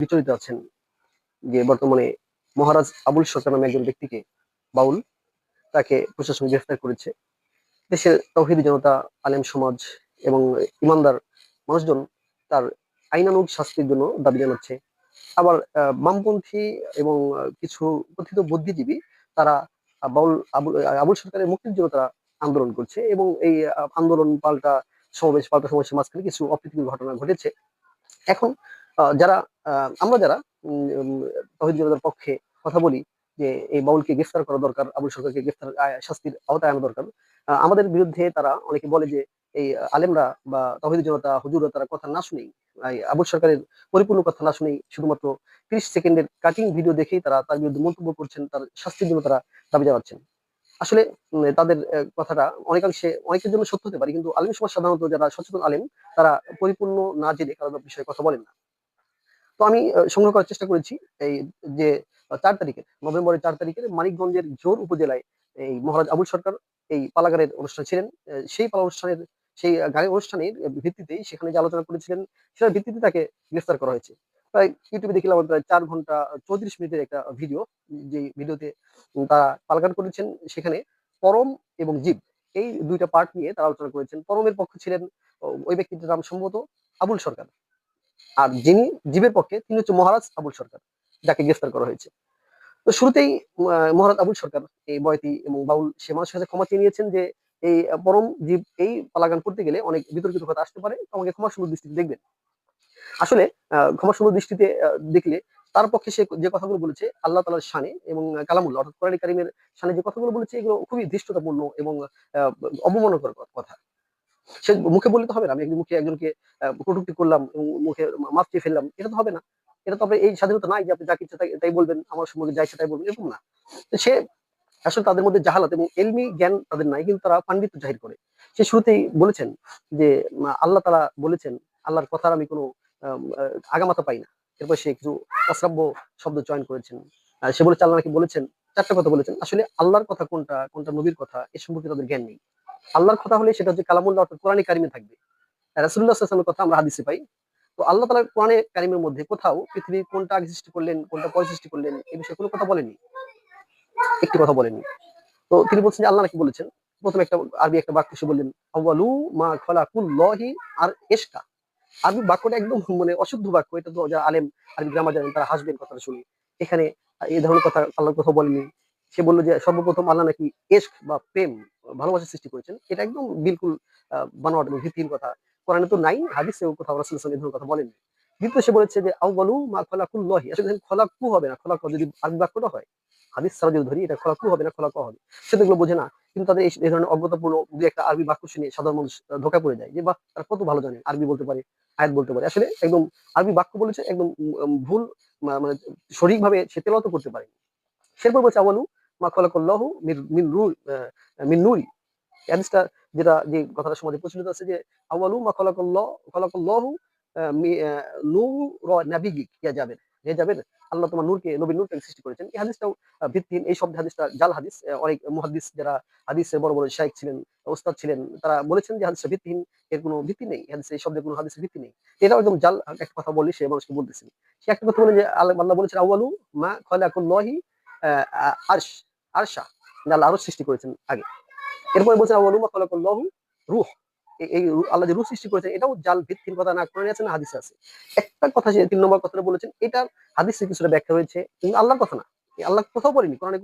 বিচলিত আছেন যে বর্তমানে মহারাজ আবুল সরকার নামে একজন ব্যক্তিকে বাউল তাকে প্রশাসন গ্রেফতার করেছে। দেশের তৌহিদি জনতা, আলেম সমাজ এবং ইমানদার মানুষজন তার আইনানুগ শাস্তির জন্য দাবি জানাচ্ছে। আবার বামপন্থী এবং কিছু কথিত বুদ্ধিজীবী তারা বাউল, আবুল সরকারের মুক্তির জন্য তারা আন্দোলন করছে এবং এই আন্দোলন পাল্টা সমাবেশ, পাল্টা সমাবেশের মাঝখানে কিছু অপ্রীতিকর ঘটনা ঘটেছে। এখন যারা আমরা যারা উম, জনতার পক্ষে কথা বলি যে এই বাউলকে গ্রেফতার করা দরকার আবুল সরকারকে গ্রেফতার শাস্তির আওতায় আনা দরকার আমাদের বিরুদ্ধে তারা অনেকে বলে যে এই আলেমরা বা তহিদ জনতা হুজুররা তারা কথা না শুনেই আবুল সরকারের পরিপূর্ণ কথা না শুনেই শুধুমাত্র তিরিশ সেকেন্ডের কাটিং ভিডিও দেখেই তারা তার বিরুদ্ধে মন্তব্য করছেন তার শাস্তির জন্য তারা দাবি জানাচ্ছেন। আসলে তাদের কথাটা অনেকাংশে অনেকের জন্য সত্য হতে পারে কিন্তু আলিম সমাজ সাধারণত যারা সচেতন আলেম তারা পরিপূর্ণ না জেনে কারও বিষয়ে কথা বলেন না। তো আমি সংগ্রহ করার চেষ্টা করেছি এই যে চার তারিখের, নভেম্বরের চার তারিখের মানিকগঞ্জের জোর উপজেলায় এই মহারাজ আবুল সরকার এই পালাগারের অনুষ্ঠান ছিলেন। সেই পালা অনুষ্ঠানের, সেই গানের অনুষ্ঠানের ভিত্তিতেই সেখানে যে আলোচনা করেছিলেন, সেটার ভিত্তিতে তাকে গ্রেফতার করা হয়েছে। প্রায় ইউটিউবে দেখলাম প্রায় চার ঘণ্টা চৌত্রিশ মিনিটের একটা ভিডিও, যে ভিডিওতে তারা পালাগান করেছেন। সেখানে পরম এবং জীব, এই দুইটা পার্ট নিয়ে তারা আলোচনা করেছেন। পরমের পক্ষে ছিলেন ওই ব্যক্তিটির নাম সম্ভবত আবুল সরকার। আর যিনি জীবের পক্ষে তিনি হচ্ছে মহারাজ আবুল সরকার যাকে গ্রেফতার করা হয়েছে। তো শুরুতেই মহারাজ আবুল সরকার এই বয়তি এবং বাউল সে মানুষের কাছে ক্ষমা চেয়ে নিয়েছেন যে এই পরম জীব এই পালাগান করতে গেলে অনেক বিতর্কিত কথা আসতে পারে তো আমাকে ক্ষমা সুন্দর দৃষ্টিতে দেখবেন। আসলে ক্ষমা সুন্দর দৃষ্টিতে দেখলে তার পক্ষে সে যে কথাগুলো বলেছে আল্লাহ তালার শানে এবং কালামুল্লাহ অর্থাৎ কোরআন কারিমের শানে যে কথাগুলো বলেছে এগুলো খুবই ধৃষ্টতাপূর্ণ এবং আহ, অবমাননাকর কথা। সে মুখে বললে তো হবে না, আমি একজন মুখে একজনকে কটূক্তি করলাম মুখে চেয়ে ফেললাম, এটা তো হবে না। এটা তো এই স্বাধীনতা নাই যে আপনি যা কিছু তাই- বলবেন, আমার সম্পর্কে যা ইচ্ছা তাই বলবেন, এরকম না। সে আসলে তাদের মধ্যে জাহালাত এবং এলমি জ্ঞান তাদের নাই, কিন্তু তারা পাণ্ডিত্য জাহির করে। সে শুরুতেই বলেছেন যে আল্লাহ তারা বলেছেন, আল্লাহর কথার আমি কোনো আগামাথা পাই না। এরপর সে কিছু অশ্রাব্য শব্দ চয়ন করেছেন। সে বলেছে, আল্লাহ নাকি বলেছেন? চারটা কথা বলেছেন। আসলে আল্লাহর কথা কোনটা কোনটা নবীর কথা, এ সম্পর্কে তাদের জ্ঞান নেই। আল্লাহর কথা হলে সেটা হচ্ছে কালামুল্লাহ অর্থাৎ কোরআনে কারিমে থাকবে। রাসুল্লাহ সাল্লামের কথা আমরা হাদিসে পাই। তো আল্লাহ তালা কোরআনে কারিমের মধ্যে কোথাও পৃথিবীর কোনটা আগে সৃষ্টি করলেন, কোনটা পরে সৃষ্টি করলেন এই বিষয়ে কোনো কথা বলেনি একটি কথা বলেনি তো তিনি বলছেন আল্লাহ নাকি বলেছেন, প্রথমে একটা আরবি একটা বাক্য সে বললেন আউয়ালু মা খলাকুল্লাহি আর এশকা। আরবি বাক্যটা একদম মানে অশুদ্ধ বাক্য, এটা তো যারা আলেম, আরবি গ্রামার জানেন, তারা হাসবেন কথাটা শুনি। এখানে এই ধরনের কথা আল্লাহর কথা বলেনি সে বলল যে সর্বপ্রথম আল্লাহ নাকি এশক বা প্রেম, ভালোবাসা সৃষ্টি করেছেন। এটা একদম বিলকুল বানোয়াট এবং ভিত্তিহীন কথা। কোরআনে তো নাই, হাদিসেও কোথাও রাসুল এই ধরনের কথা বলেননি। দ্বিতীয় সে বলেছে যে আউয়ালু মা খলাকুল্লাহি। আসলে খলাকু হবে না, খলাকু যদি আরবি বাক্যটা হয়, হাদিস ছাড়া যদি ধরি, এটা খলাকু হবে না, খলাকু হবে। সেটা এগুলো বোঝে না, কিন্তু তাদের এই ধরনের অজ্ঞতাপূর্ণ দু একটা আরবি বাক্য শুনে সাধারণ মানুষ ধোকা পড়ে যায় যে বা তারা কত ভালো জানে, আরবি বলতে পারে, আয়াত বলতে পারে। আসলে একদম আরবি বাক্য বলেছে, একদম ভুল মানে সঠিকভাবে সে তেলাওয়াত করতে পারে সেরপর বলছে আওয়ালু মিন আহ, মিন নূরি। হাদিসটা যেটা যে কথাটা সমাজে প্রচলিত আছে যে আওয়ালু ইয়া যাবেন হে যাবেন আল্লাহ তোমার নূরকে নবীর নূরকে সৃষ্টি করেছেন। এই হাদিসটাও ভিত্তিহীন। এই শব্দ হাদিসটা জাল হাদিস। অনেক মুহাদ্দিস যারা হাদিসের বড় বড় ছিলেন ওস্তাদ ছিলেন তারা বলেছেন যে হাদিসটা ভিত্তিহীন এর কোনো ভিত্তি নেই। এই হাদিসে এই শব্দের কোনো হাদিসের ভিত্তি নেই। এটাও একদম জাল একটা কথা বলি সে মানুষকে বলতেছেন সে একটা কথা বলেন যে আল্লাহ বলেছেন আউয়ালু মা খলাকুল্লাহি আরশ। আরশা আল্লাহ আরশ সৃষ্টি করেছেন আগে। এরপরে বলছেন আউয়ালু মা খলাকুল্লাহু রূহ। এই আল্লাহ যে রূহ সৃষ্টি করেছেন, এটাও জাল ভিত্তিহীন কথা না, কোরআনে আছে না, হাদিসে আছে। একটা কথা সে তিন নম্বর কথাটা বলেছেন এটা হাদিসে কিছুটা ব্যাখ্যা রয়েছে, কিন্তু আল্লাহর কথা না। আল্লাহ কোথাও বলেনি কোরআনে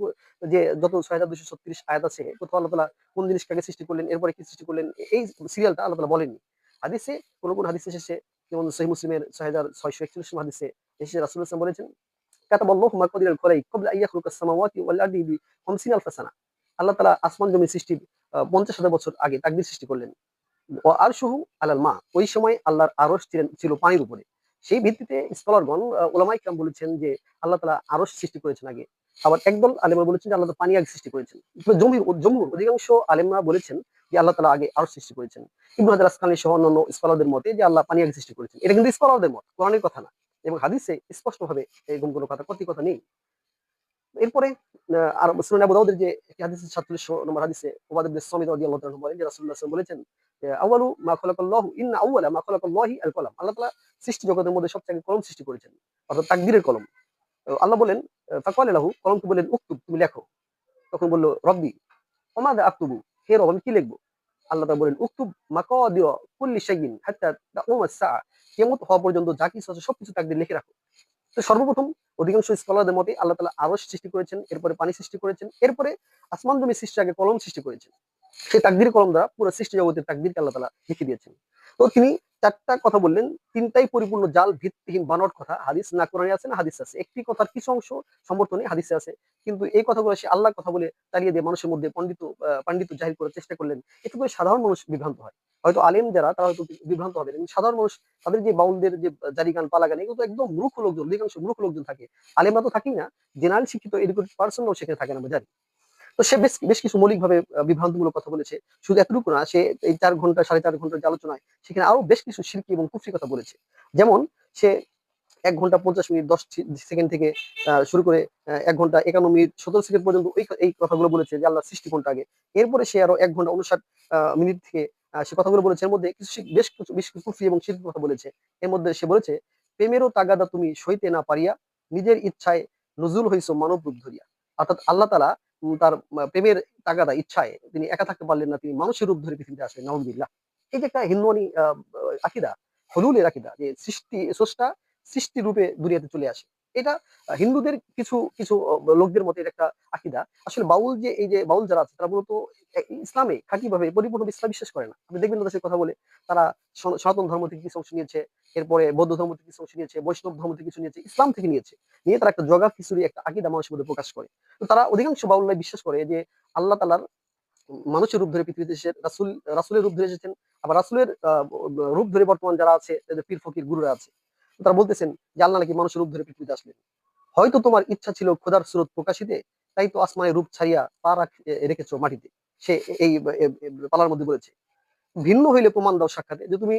যে যত ছয় হাজার দুশো ছত্রিশ আয়াত আছে, কোথাও আল্লাহ তালা কোন জিনিসকে আগে সৃষ্টি করলেন, এরপরে কি সৃষ্টি করলেন এই সিরিয়ালটা আল্লাহ তালা বলেননি। হাদিসে, কোন কোন হাদিসে শেষে যেমন সহি মুসলিমের ছয় হাজার ছয়শো একচল্লিশ হাদিসে এসে রাসুল ইসলাম বলেছেন আল্লাহ মাকদির আল খলাই কবলা আইয়া খুলুক সামাওয়াতি ওয়াল আরদি বি খামসিন আলফা সানা আল্লাহ তাআলা আসমান জমি আহ, পঞ্চাশ হাজার বছর আগে তাকদির সৃষ্টি করলেন। ও আর শুহু আলাল মা ওই সময় আল্লাহর আরশ ছিলেন ছিল পানির উপরে। সেই ভিত্তিতে স্কলারগণ ওলামাই কাম বলেছেন যে আল্লাহ তালা আরশ সৃষ্টি করেছেন আগে। আবার একদল আলেমরা বলেছেন যে আল্লাহ তাআলা পানি আগে সৃষ্টি করেছেন। জমির জম্মুর অধিকাংশ আলেমরা বলেছেন যে আল্লাহ তালা আগে আরশ সৃষ্টি করেছেন। ইবনু হাজার আসকানি সহ অন্যান্য স্কলারদের মতে যে আল্লাহ পানি আগে সৃষ্টি করেছেন। এটা কিন্তু স্কলারদের মত কোরআনের কথা না। এবং হাদিসে স্পষ্টভাবে এরকম কোনো কথা কতি কথা নেই। এরপরে আর যে নম্বর হাদিসে তাআলা বলেন, যে রাসূলুল্লাহ সাল্লাল্লাহু বলেছেন আউয়ালু মা খালাকাল্লাহু আউয়ালা মা খালাকাল্লাহি আল আল্লাহ তাআলা সৃষ্টি জগতের মধ্যে সবচেয়ে কলম সৃষ্টি করেছেন, অর্থাৎ তাকদীরের কলম। আল্লাহ বলেন ফাকাল লাহু বলেন উক্তুব, তুমি লেখো। তখন বলল, রব্বি ওমাদা আক্তুবু, হে রব, আমি কি লিখব? আল্লাহ তাআলা বলেন, উক্তুব মাকাদিয়া কুল্লি শাইইন, হাত্তা তাকুম আস-সা কিয়ামত হওয়া পর্যন্ত যা কিছু আছে, সবকিছু তাকদীর লিখে রাখো। তো সর্বপ্রথম অধিকাংশ স্কলারদের মতে আল্লাহ তালা আরশ সৃষ্টি করেছেন, এরপরে পানি সৃষ্টি করেছেন, এরপরে আসমান জমি সৃষ্টির আগে কলম সৃষ্টি করেছেন। সেই তাকদির কলম দ্বারা পুরো সৃষ্টি জগতের তাকদিরকে আল্লাহ তালা লিখে দিয়েছেন। তো তিনি চারটা কথা বললেন, তিনটাই পরিপূর্ণ জাল ভিত্তিহীন বানট কথা। হাদিস না কোরআনে আছে, না হাদিস আছে। একটি কথার কিছু অংশ সমর্থনে হাদিসে আছে, কিন্তু এই কথাগুলো সে আল্লাহর কথা বলে চালিয়ে দিয়ে মানুষের মধ্যে পণ্ডিত পাণ্ডিত্য জাহির করার চেষ্টা করলেন। এতে সাধারণ মানুষ বিভ্রান্ত হয়। হয়তো আলেম যারা, তারা হয়তো বিভ্রান্ত হবে। সাধারণ মানুষ, তাদের যে বাউলদের যে জারি গান পালা গান এগুলো তো একদম মূর্খ লোকজন, অধিকাংশ মূর্খ লোকজন থাকে। আলেমরা তো থাকেই না। জেনারেল শিক্ষিত এডুকেটেড পার্সনরাও সেখানে থাকে না আমরা জানি তো সে বেশ বেশ কিছু মৌলিকভাবে বিভ্রান্তমূলক কথা বলেছে। শুধু এতটুকু না, সে এই চার ঘণ্টা, সাড়ে চার ঘণ্টার যে আলোচনায়, সেখানে আরও বেশ কিছু শিল্পী এবং কুফরি কথা বলেছে। যেমন, সে এক ঘণ্টা পঞ্চাশ মিনিট, দশ সেকেন্ড থেকে শুরু করে এক ঘণ্টা একান্ন মিনিট, সতেরো সেকেন্ড পর্যন্ত ওই, এই কথাগুলো বলেছে যে আল্লাহ সৃষ্টি কোনটা আগে। এরপরে সে আরও এক ঘণ্টা, উনষাট মিনিট থেকে সে কথাগুলো বলেছে। এর মধ্যে কিছু বেশ কিছু বেশ কিছু কুফরি এবং শিল্পী কথা বলেছে। এর মধ্যে সে বলেছে প্রেমেরও তাগাদা তুমি সইতে না পারিয়া নিজের ইচ্ছায় নজরুল হইছো মানব রূপ ধরিয়া। অর্থাৎ আল্লাহ তালা তার প্রেমের তাগাদা ইচ্ছায় তিনি একা থাকতে পারলেন না তিনি মানুষের রূপ ধরে পৃথিবীতে আসলেন। নাউজুবিল্লাহ। এই যে একটা হিন্দুয়ানি আহ, আকিদা হলুলের আকিদা যে সৃষ্টি স্রষ্টা সৃষ্টি রূপে দুনিয়াতে চলে আসে। এটা হিন্দুদের কিছু কিছু লোকদের মতে এটা একটা আকিদা। আসলে বাউল যে এই যে বাউল যারা আছে তারা মূলত ইসলামে খাঁটি ভাবে পরিপূর্ণ ইসলাম বিশ্বাস করে না। আপনি দেখবেন তাদের কথা বলে, তারা সনাতন ধর্ম থেকে কিছু অংশ নিয়েছে, এরপরে বৌদ্ধ ধর্ম থেকে কিছু অংশ নিয়েছে, বৈষ্ণব ধর্ম থেকে কিছু নিয়েছে, ইসলাম থেকে নিয়েছে। নিয়ে তারা একটা জগা খিচুড়ি একটা আকিদা মানুষের মধ্যে প্রকাশ করে। তো তারা অধিকাংশ বাউল্লাহ বিশ্বাস করে যে আল্লাহ তালার মানুষের রূপ ধরে পৃথিবীতে এসে রাসুল, রাসুলের রূপ ধরে এসেছেন, আবার রাসুলের রূপ ধরে বর্তমান যারা আছে তাদের পীর, ফকির, গুরুরা আছে। তারা বলতেছেন যে আল্লাহ নাকি মানুষের রূপ ধরে পৃথিবীতে আসলেন। হয়তো তোমার ইচ্ছা ছিল খোদার স্রোত প্রকাশিতে, তাই তো আসমানের রূপ ছাড়িয়া পা রেখেছো মাটিতে। সে এই পালার মধ্যে বলেছে ভিন্ন হইলে প্রমাণ দাও সাক্ষাতে যে তুমি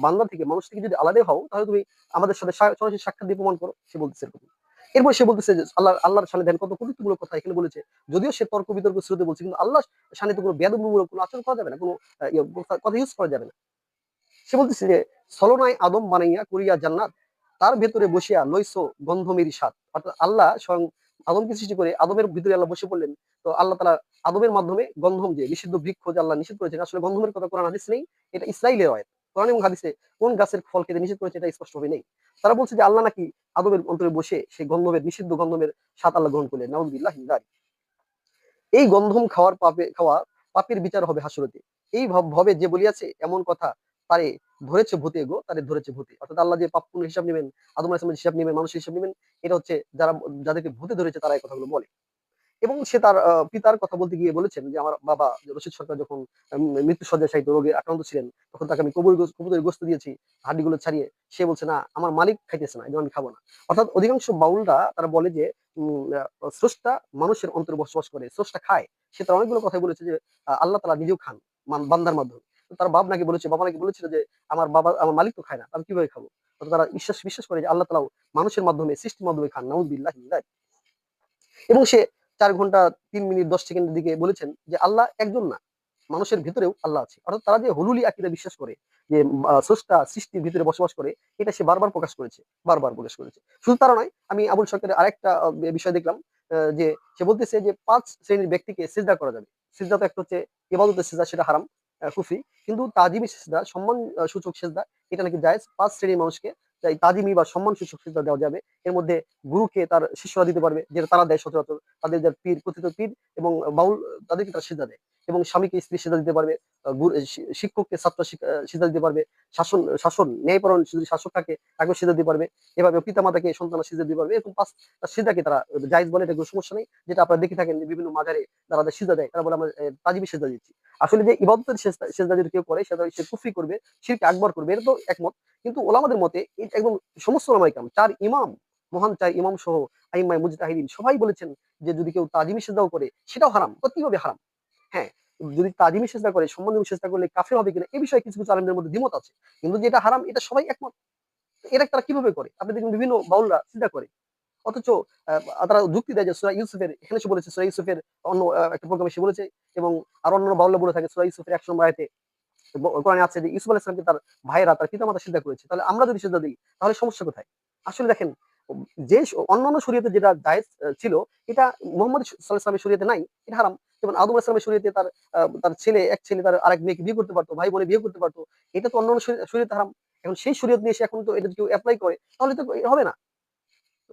বান্দা থেকে মানুষ থেকে যদি আলাদা হও তাহলে তুমি আমাদের সাথে সরাসরি সাক্ষাৎ দিয়ে প্রমাণ করো। সে বলতেছে এরকম। এরপর সে বলতেছে যে আল্লাহ আল্লাহর সামনে দেন কত কটুক্তিমূলক কথা এখানে বলেছে। যদিও সে তর্ক বিতর্ক শ্রুতে বলছে কিন্তু আল্লাহ সামনে তো কোনো বেদমূলক কোনো আচরণ করা যাবে না কোনো ইয়ে, কথা- ইউজ করা যাবে না। সে বলতেছে যে সলনায় আদম বানাইয়া করিয়া জান্নাত তার ভেতরে বসিয়া লইছো গন্ধমের সাত অর্থাৎ আল্লাহ স্বয়ং আদমকে সৃষ্টি করে আদমের ভিতরে আল্লাহ বসে পড়লেন, তো আল্লাহ তালা আদমের মাধ্যমে গন্ধম যে নিষিদ্ধ বৃক্ষ যে আল্লাহ নিষেধ করেছেন, আসলে গন্ধমের কথা কোরআন হাদিস নেই, এটা ইসরায়েলের হয় কোরআন এবং হাদিসে কোন গাছের ফল খেতে নিষেধ করেছে এটা স্পষ্টভাবে নেই। তারা বলছে যে আল্লাহ নাকি আদমের অন্তরে বসে সেই গন্ধমের, নিষিদ্ধ গন্ধমের সাত আল্লাহ গ্রহণ করলেন। হিন্দারি এই গন্ধম খাওয়ার পাপে, খাওয়া পাপের বিচার হবে হাসরতে। এই ভবে যে বলিয়াছে, এমন কথা তারে ধরেছে ভূতে গো, তারে ধরেছে ভূতে। অর্থাৎ আল্লাহ যে পাপ হিসাব নেবেন, আদম আলাইহিস হিসাব নেবেন, মানুষের হিসাব নেবেন, এটা হচ্ছে যারা, যাদেরকে ভূতে ধরেছে তারা এই কথাগুলো বলে। এবং সে তার পিতার কথা বলতে গিয়ে বলেছেন যে, আমার বাবা রশিদ সরকার যখন মৃত্যু সাহিত্য রোগে আক্রান্ত ছিলেন, তখন তাকে আমি কবুল কবুতরের গোস্ত দিয়েছি, হাড্ডিগুলো ছাড়িয়ে। সে বলছে, না, আমার মালিক খাইতেছে না আমি খাব না। অর্থাৎ অধিকাংশ বাউলরা তারা বলে যে স্রষ্টা মানুষের অন্তরে বসবাস করে, স্রষ্টা খায়। সে তার অনেকগুলো কথা বলেছে যে আল্লাহ তালা নিজেও খান বান্দার মাধ্যমে। তার বাপ নাকি বলেছে, বাবা নাকি বলেছিল যে, আমার বাবা, আমার মালিক তো খায় না, আমি কীভাবে খাব? তারা বিশ্বাস বিশ্বাস করে যে আল্লাহ তালাও মানুষের মাধ্যমে, সৃষ্টির মাধ্যমে খান, নাউজবিল্লাহ এবং সে চার ঘণ্টা, তিন মিনিট, দশ সেকেন্ডের দিকে বলেছেন যে, আল্লাহ একজন না, মানুষের ভিতরেও আল্লাহ আছে। অর্থাৎ তারা যে হলুলি আকিদা বিশ্বাস করে, যে স্রষ্টা সৃষ্টির ভিতরে বসবাস করে, এটা সে বারবার প্রকাশ করেছে, বারবার প্রকাশ করেছে। শুধু তারা নয়, আমি আবুল সরকারের আরেকটা বিষয় দেখলাম যে সে বলতেছে যে, পাঁচ শ্রেণির ব্যক্তিকে সিজদা করা যাবে। সিজদা তো একটা হচ্ছে ইবাদতের সিজদা, সেটা হারাম। কুফরি কিন্তু তাজিমি সেজদা সম্মান সূচক সেজদা এটা নাকি জায়েজ। পাঁচ শ্রেণির মানুষকে তাই তাজিমি বা সম্মান সূচক সেজদা দেওয়া যাবে। এর মধ্যে গুরুকে তার শিষ্যরা দিতে পারবে, যেটা তারা দেয় সচরাচর। তাদের যার পীর, কথিত পীর এবং বাউল, তাদেরকে তারা সেজদা দেয়। এবং স্বামীকে স্ত্রী সিজা দিতে পারবে শিক্ষককে ছাত্র শিক- দিতে পারবে, শাসন শাসন ন্যায়পরণ যদি শাসক থাকে তাকেও সিজা দিতে পারবে, এভাবে পিতা মাতাকে সন্তান সিজা দিতে পারবে এরকম পাঁচ সিজাকে তারা জায়েজ বলে এটা কোনো সমস্যা নেই, যেটা আপনারা দেখে থাকেন বিভিন্ন মাজারে তারা সিজা দেয়, তারা বলে আমরা তাজিবি সিজা দিচ্ছি। আসলে যে ইবাদতের সিজা যদি কেউ করে সেটা সে কুফরি করবে, শিরকে আকবর করবে, এটা তো একমত। কিন্তু ওলামাদের মতে একদম সমস্ত ওলামাইকাম চার ইমাম, মহান চার ইমাম সহ আইমাই মুজতাহিদিন সবাই বলেছেন যে যদি কেউ তাজিমি সেজদাও করে, সেটাও হারাম কীভাবে হারাম। হ্যাঁ যদি তাজিমি সেজদা করে, সম্বন্ধে সেজদা করলে কাফের হবে কিনা এই বিষয়ে কিছু কিছু আলেমদের মধ্যে দ্বিমত আছে। কিন্তু যেটা হারাম, এটা সবাই একমত। এটা তারা কীভাবে করে? আপনি দেখবেন বিভিন্ন বাউলরা সিজদা করে। অথচ তারা যুক্তি দেয় যে সুরা ইউসুফের, এখানে সে বলেছে, সুরা ইউসুফের অন্য একটা প্রোগ্রামে সে বলেছে এবং আর অন্য বাউল্য বলে থাকে সুরা ইউসুফের একশো আয়াতে। কোরআনে আছে যে ইউসুফ আলাইসলামকে তার ভাইয়েরা, তার পিতামাতা সিদ্ধা করেছে। তাহলে আমরা যদি সিদ্ধা দিই, তাহলে সমস্যা কোথায়? আসলে দেখেন, যে অন্যান্য শরীয়তে যেটা জায়েজ ছিল, এটা মোহাম্মদ সাল্লাহামের শরীয়তে নাই, এটা হারাম। যেমন আদম আসলামের শরীরে তার তার ছেলে, এক ছেলে, তার আরেক মেয়েকে বিয়ে করতে পারতো ভাই বোনে বিয়ে করতে পারতো, এটা তো অন্য শরী- শরীয়তে হারাম এখন সেই শরীয়ত নিয়ে সে এখন তো এটা কেউ অ্যাপ্লাই করে, তাহলে তো হবে না।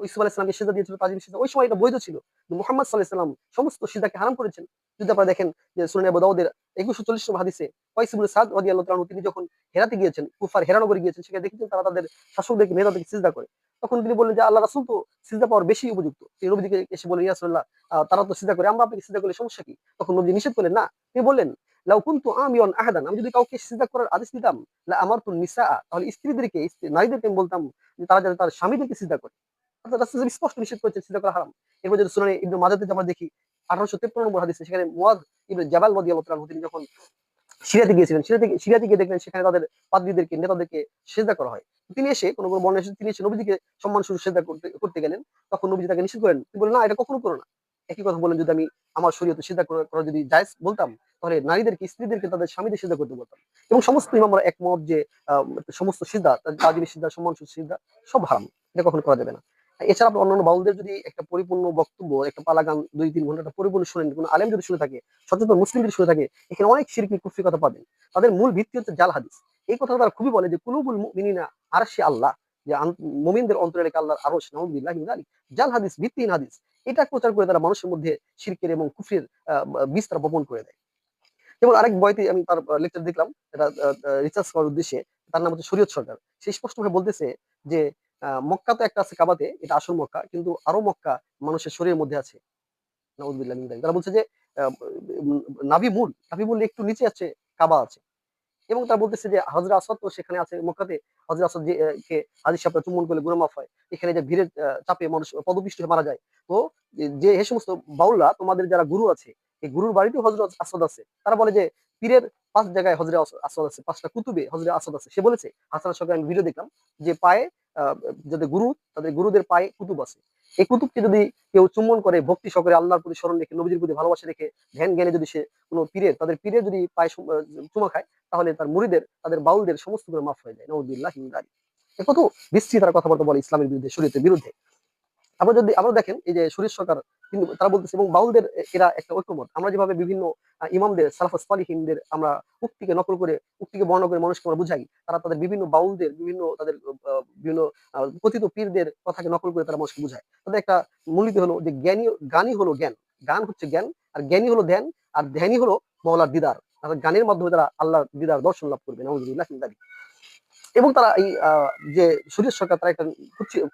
ইসুফ আলাইসলামকে দিয়েছিল তাজিম সিজা ওই সময় এটা বৈধ ছিল। মোহাম্মদ সাল্লাহাম সমস্ত সিজাকে হারাম করেছেন। যদি আপনারা দেখেন যে সুনানি আবু দাউদের একুশশো চল্লিশ নম্বর হাদিসে কয়েসিবুল সাদ রাদি আল্লাহ তিনি যখন হেরাতে গিয়েছেন, কুফার হেরানগরে গিয়েছেন, সেখানে দেখেছেন তারা তাদের শাসকদেরকে নেতাদেরকে সিজদা করে। তখন তিনি বললেন যে আল্লাহ রাসুল তো সিজদা পাওয়ার বেশি উপযুক্ত। তিনি নবীদিকে এসে বলেন ইয়াসুল্লাহ তারা তো সিজদা করে, আমরা আপনাকে সিজদা করলে সমস্যা কি? তখন নবী নিষেধ করলেন, না। তিনি বললেন, লাউ কুনতু আমিয়ন আহাদান, আমি যদি কাউকে সিজদা করার আদেশ দিতাম, লা আমার তো নিসা তাহলে স্ত্রীদেরকে স্ত্রী- নারীদেরকে বলতাম যে, তারা যাতে তার স্বামীদেরকে সিজদা করে। রাসূল স্পষ্ট নিষেধ করেছে সিজদা করা হারাম। এরপর যদি সুনানি ইবনে মাজাতে আমরা দেখি, আঠারোশো তেপ্পান্ন নম্বর হাদিসে, সেখানে মুয়াজ ইবনে জাবাল রাদিয়াল্লাহু তাআলা তিনি যখন সিরিয়াতে গিয়েছিলেন, সিরিয়াতে সিরিয়াতে গিয়ে দেখলেন সেখানে তাদের পাদ্রীদেরকে, নেতাদেরকে সেজদা করা হয়। তিনি এসে, কোনো কোনো বর্ণনা এসে, তিনি এসে নবীজিকে সম্মান শুরু সেজদা করতে করতে গেলেন। তখন নবীজি তাকে নিষেধ করেন। তিনি বলেন না, এটা কখনো করো না। একই কথা বলেন যদি আমি আমার শরীয়তে সিদ্ধা করা যদি জায়েজ বলতাম, তাহলে নারীদেরকে, স্ত্রীদেরকে তাদের স্বামীদের সিদ্ধা করতে বলতাম। এবং সমস্ত ইমামরা একমত যে সমস্ত সিদ্ধা তাজিমি সিদ্ধা সম্মান সিদ্ধা সব হারাম। এটা কখনো করা যাবে না। এছাড়া অন্যান্য বাউলদের যদি একটা পরিপূর্ণ বক্তব্য একটা পালাগান দুই তিন ঘণ্টা পরিপূর্ণ শুনেন কোনো আলেম যদি শুনে থাকে সচেতন মুসলিম যদি শুনে থাকে এখানে অনেক শিরকি কুফরি কথা পাবেন। তাদের মূল ভিত্তি হচ্ছে জাল হাদিস। এই কথা তারা খুবই বলে যে কুলুবুল মুমিনিনা আরশে আল্লাহ যে মুমিনদের অন্তরে রেখে আল্লাহর আরশ মিন জাল হাদিস ভিত্তিহীন হাদিস। এটা প্রচার করে তারা মানুষের মধ্যে শিরকের এবং কুফরির আহ, বীজ তারা বপন করে দেয়। যেমন আরেক বইতে আমি তার লেকচার দেখলাম এটা রিসার্চ করার উদ্দেশ্যে তার নাম হচ্ছে শরীয়ত সরকার। সে স্পষ্টভাবে বলতেছে যে মক্কা তো একটা আছে কাবাতে এটা আসল মক্কা কিন্তু আরও মক্কা মানুষের শরীরের মধ্যে আছে। তারা বলছে যে আহ, উম, নাভি মূল নাভি মূল একটু নিচে আছে কাবা আছে। এবং তারা বলতেছে যে হাজরা আসাদ তো সেখানে আছে মক্কাতে হাজরা আসাদ যে কে হাজির সাহেবরা চুম্বন করলে গুণা মাফ হয় এখানে যে ভিড়ের চাপে মানুষ পদপিষ্ট হয়ে মারা যায়। তো যে- সমস্ত বাউলরা তোমাদের যারা গুরু আছে এই গুরুর বাড়িতেও হজরত আসাদ আছে। তারা বলে যে, পীরের পাঁচ জায়গায় হজরে আসাদ আছে, পাঁচটা কুতুবে হজরে আসাদ আছে। সে বলেছে, হাসান সরকার আমি ভিডিও দেখলাম যে পায়ে যাদের গুরু, তাদের গুরুদের পায়ে কুতুব আছে। এই কুতুবকে যদি কেউ চুম্বন করে, ভক্তি সকরে আল্লাহর প্রতি স্মরণ রেখে, নবীজির প্রতি ভালোবাসা রেখে, ধ্যান জ্ঞানে যদি সে কোনো পীরের, তাদের পীরের যদি পায়ে চুমা খায়, তাহলে তার মুরিদের তাদের বাউলদের সমস্তগুলো মাফ হয়ে যায়। নবদুল্লাহ হিন্দারি কত বিশ্রী তারা কথাবার্তা বলে ইসলামের বিরুদ্ধে, শরীয়তের বিরুদ্ধে। আবার যদি আবার দেখেন, এই যে শরীর সরকার কিন্তু তারা বলতেছে, এবং বাউলদের এরা একটা ঐক্যমত। আমরা যেভাবে বিভিন্ন ইমামদের, সালাফাস সালিহিনদের আমরা উক্তিকে নকল করে, উক্তিকে বর্ণনা করে মানুষকে আমরা বুঝাই, তারা তাদের বিভিন্ন বাউলদের, বিভিন্ন তাদের বিভিন্ন কথিত পীরদের কথাকে নকল করে তারা মানুষকে বুঝায়। তাদের একটা মূলনীতি হলো যে জ্ঞানী গানই হলো জ্ঞান। গান হচ্ছে জ্ঞান, আর জ্ঞানী হলো ধ্যান, আর ধ্যানই হলো মৌলার দিদার। অর্থাৎ গানের মাধ্যমে তারা আল্লাহর দিদার দর্শন লাভ করবে, নাউজুবিল্লাহ মিন এবং তারা এই যে শরীর সরকার, তারা একটা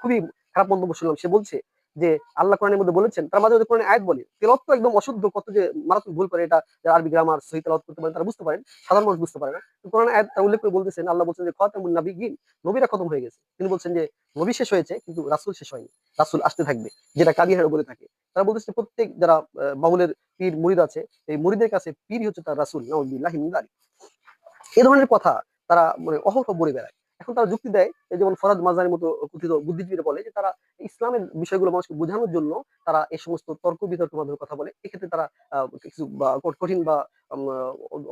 খুবই খারাপ মন্তব্য শুনলাম। সে বলছে যে, আল্লাহ কোরআনের মধ্যে বলেছেন, তার মাঝে মধ্যে কোরআনে আয়াত বলে তেলত তো একদম অশুদ্ধ, কত যে মারাত্মক ভুল করে এটা আরবি গ্রামার সহি তেলাওয়াত করতে পারেন তারা বুঝতে পারেন, সাধারণ মানুষ বুঝতে পারে না। কোরআন আয়াত উল্লেখ করে বলতেছেন, আল্লাহ বলছেন যে, খাতামুন নাবিয়িন নবীরা খতম হয়ে গেছে। তিনি বলছেন যে, নবী শেষ হয়েছে, কিন্তু রাসুল শেষ হয়নি। রাসুল আসতে থাকবে, যেটা কাদিয়ারা বলে থাকে। তারা বলতেছে প্রত্যেক যারা বাউলের পীর, মুরিদ আছে, এই মুরিদের কাছে পীর হচ্ছে তার রাসূল মিন যালিক। ধরনের কথা তারা মানে অহরহ বলে বেড়ায়। এখন তারা যুক্তি দেয় যেমন ফরাদ মাজারের মতো কথিত বুদ্ধিজীবীরা বলে যে তারা ইসলামের বিষয়গুলো মানুষকে বোঝানোর জন্য তারা এই সমস্ত তর্ক বিতর্কের মাধ্যমে কথা বলে। এক্ষেত্রে তারা কিছু কঠিন বা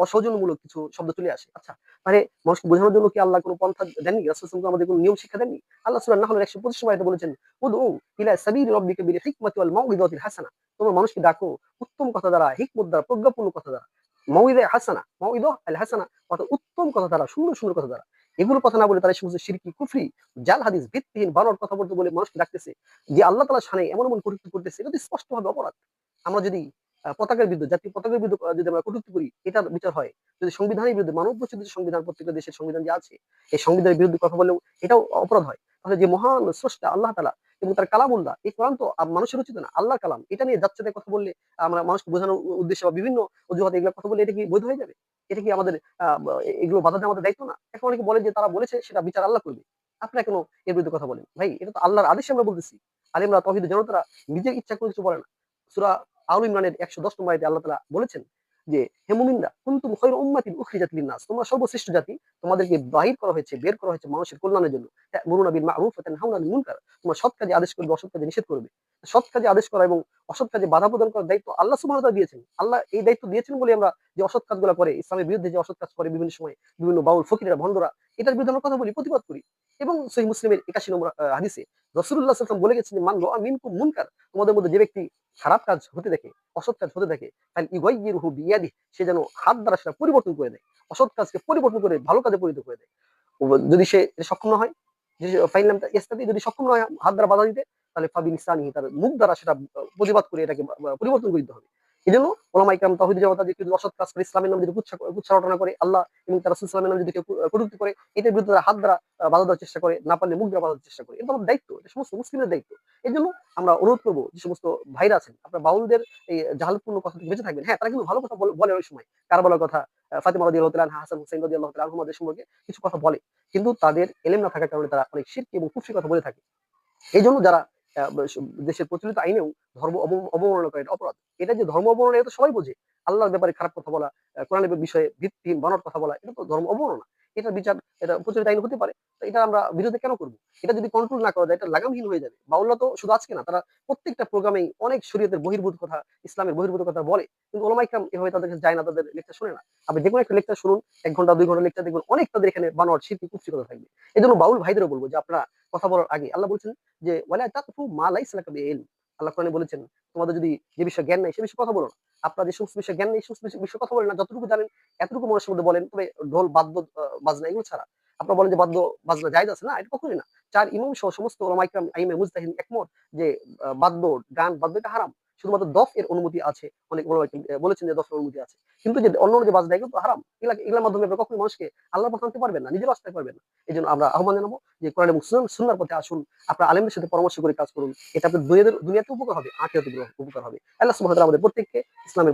অসৌজন্যমূলক কিছু শব্দ চলে আসে। আচ্ছা মানে মানুষকে বোঝানোর জন্য কি আল্লাহ কোনো পন্থা দেননি? রাসূল আমাদের কোনো নিয়ম শিক্ষা দেননি? আল্লাহ সূরা নাহলের 125 সময় এটা বলেছেন, উদউ ইলা সাবিলি রাব্বিকা বিল হিকমাতি ওয়াল মাউইদাতিল হাসানা। তোমরা মানুষকে ডাকো উত্তম কথা দ্বারা, হিকমত দ্বারা, প্রজ্ঞাপূর্ণ কথা দ্বারা। মাউইদা হাসানা মাউইদা আল হাসানা, অর্থাৎ উত্তম কথা দ্বারা, সুন্দর সুন্দর কথা দ্বারা। এগুলো কথা না বলে তারা সমস্ত সিরকি, কুফরি, জাল হাদিস, ভিত্তিহীন বানর কথা বলতে বলে মানুষকে ডাকতেছে যে আল্লাহ তালা সানে এমন এমন কটূক্তি করতেছে, এটা স্পষ্টভাবে অপরাধ। আমরা যদি পতাকের বিরুদ্ধে, জাতীয় পতাকার বিরুদ্ধে যদি আমরা কটূক্তি করি, এটার বিচার হয়। যদি সংবিধানের বিরুদ্ধে মানব রচিত সংবিধান, প্রত্যেকটা দেশের সংবিধান যে আছে, এই সংবিধানের বিরুদ্ধে কথা বলেও এটাও অপরাধ হয়। তাহলে যে মহান স্রষ্টা আল্লাহ তালা এবং তার কালামুল্লাহ এই কোরআন তো মানুষের রচিত না, আল্লাহর কালাম। এটা নিয়ে যাচ্ছে কথা বললে আমরা মানুষকে বোঝানোর উদ্দেশ্যে বা বিভিন্ন অজুহাতে এগুলো কথা বললে এটা কি বৈধ হয়ে যাবে? এটা কি আমাদের এগুলো বাধা দেওয়া আমাদের দায়িত্ব না? এখন অনেকে বলে যে তারা বলেছে সেটা বিচার আল্লাহ করবে। আপনারা কেন এর বিরুদ্ধে কথা বলেন ভাই, এটা তো আল্লাহর আদেশে আমরা বলতেছি। আলিমরা তহিদ জনতারা নিজের ইচ্ছা করে কিছু বলে না। সুরা আউল ইমরানের একশো দশ নম্বর আল্লাহ তালা বলেছেন যে হেমুমিন্দা কুনতুম খায়রা উম্মাতিন উখরিজাত লিন্নাস তোমরা সর্বশ্রেষ্ঠ জাতি, তোমাদেরকে বাহির করা হয়েছে, বের করা হয়েছে মানুষের কল্যাণের জন্য। মুরুনা বিল মা'রুফ তানহাউনা আনিল মুনকার তোমরা সৎ কাজে আদেশ করবে, অসৎ কাজে নিষেধ করবে। সৎ কাজে আদেশ করা এবং অসৎ কাজে বাধা প্রদান করার দায়িত্ব আল্লাহ তাআলা দিয়েছেন। আল্লাহ এই দায়িত্ব দিয়েছেন বলে আমরা যে অসৎ কাজগুলো করে, ইসলামের বিরুদ্ধে যে অসৎ কাজ করে বিভিন্ন সময়, বিভিন্ন বাউল ফকিরা ভণ্ডরা এটার বিরুদ্ধে আমরা কথা বলি, প্রতিবাদ করি। এবং সহিহ মুসলিমের 81 নম্বর হাদিসে রাসূলুল্লাহ সাল্লাল্লাহু বলে গেছেন মান রাআ মিনকুম মুনকার তোমাদের মধ্যে যে ব্যক্তি খারাপ কাজ হতে দেখে, অসৎ কাজ হতে দেখে তাহলে ইগাইয়িরহু বিয়াদি সে যেন হাত দ্বারা সেটা পরিবর্তন করে দেয়, অসৎ কাজকে পরিবর্তন করে, ভালো কাজে পরিণত করে দেয়। যদি সে সক্ষম না হয় ইস্তাদি যদি সক্ষম না হয়, হাত দ্বারা বাধা দিতে, তাহলে ফাবিল ইসলামী তার মুখ দ্বারা সেটা প্রতিবাদ করে এটাকে পরিবর্তন করে দিতে হবে। এই জন্য ওলামা ইকরাম তাহিদ যদি কাজ করে ইসলামের নামে যদি রটনা করে আল্লাহ এবং নামে যদি কেউ কু- করে এটার বিরুদ্ধে তারা হাত দ্বারা বাধা দেওয়ার চেষ্টা করে না পারলে মুখ দ্বারা বাধা চেষ্টা করে। এটা দায়িত্ব এটা সমস্ত মুসলিমের দায়িত্ব। এই জন্য আমরা অনুরোধ করব যে সমস্ত ভাইরা আছেন আপনার বাউলদের এই জাহালপূর্ণ কথা বেঁচে থাকবেন। হ্যাঁ তারা কিন্তু ভালো কথা বলে ওই সময়। কারবালার কথা আহ, ফাতিমা তাআলা আনহা, হাসান হুসাইন রাদিয়াল্লাহু তাআলা আনহুমাদের সম্পর্কে কিছু কথা বলে। কিন্তু তাদের এলেম না থাকার কারণে তারা অনেক শিরকি এবং কুফরি কথা বলে থাকে। এই জন্য যারা দেশের প্রচলিত আইনেও ধর্ম অব- অবমাননা করে এটা অপরাধ। এটা যে ধর্ম অবমাননা, এটা সবাই বোঝে। আল্লাহর ব্যাপারে খারাপ কথা বলা কোরআনের বিষয়ে ভিত্তিহীন বানর কথা বলা, এটা তো ধর্ম অবমাননা। এটা বিচার, এটা প্রচলিত আইন হতে পারে। এটা আমরা বিরোধে কেন করব? এটা যদি কন্ট্রোল না করা যায়, এটা লাগামহীন হয়ে যাবে। বাউল্লা তো শুধু আজকে না, তারা প্রত্যেকটা প্রোগ্রামেই অনেক শরীয়তের বহির্ভূত কথা, ইসলামের বহির্ভূত কথা বলে। কিন্তু ওলামা ইকরাম এভাবে তাদের কাছে যায় না, তাদের লেকচার শুনে না। আপনি কোনো একটা লেকচার শুনুন, এক ঘণ্টা, দুই ঘণ্টা লেকচার দেখবেন, অনেক তাদের এখানে বানোয়ার, শিল্পী, কুফরি কথা থাকবে। এই জন্য বাউল ভাইদেরও বলব যে, আপনারা কথা বলার আগে আল্লাহ বলছেন যে, ওয়ালা তাকফু মা লাইসা লাকা বিইলম। আল্লাহ কোরআনে বলেছেন, তোমাদের যদি যে বিষয়ে জ্ঞান নেই সে বিষয়ে কথা বলো না। আপনার যে সমস্ত বিষয়ে জ্ঞান নেই সমস্ত বিষয়ে কথা বলেন না, যতটুকু জানেন, এতটুকু মানুষের মধ্যে বলেন, তবে ঢোল, বাদ্য বাজনা, এগুলো ছাড়া। আপনারা বলেন যে বাদ্য, বাজনা যাই আছে? না, এটা কখনই না। চার ইমাম সহ সমস্ত ওলামাইকরাম আইমে মুজতাহিন একমত যে বাদ্য, গান, বাদ্য, এটা হারাম। শুধুমাত্র দফ এর অনুমতি আছে। অনেক বড় বলেছেন যে দফের অনুমতি আছে। কিন্তু যে অন্য যে বাস দেয় হারাম। এগুলা, এগুলোর মাধ্যমে আপনি কখনোই মানুষকে আল্লাহ পথ আনতে পারবেন না নিজের আসতে পারবেন না। এই জন্য আমরা আহ্বান জানাব যে কোরআন এবং সুন্নাহর পথে আসুন, আপনার আলেমদের সাথে পরামর্শ করে কাজ করুন। এটা আপনার দুনিয়াতে উপকার হবে, আখিরাতে উপকার হবে। আল্লাহ সুবহানাহু আমাদের প্রত্যেককে ইসলামের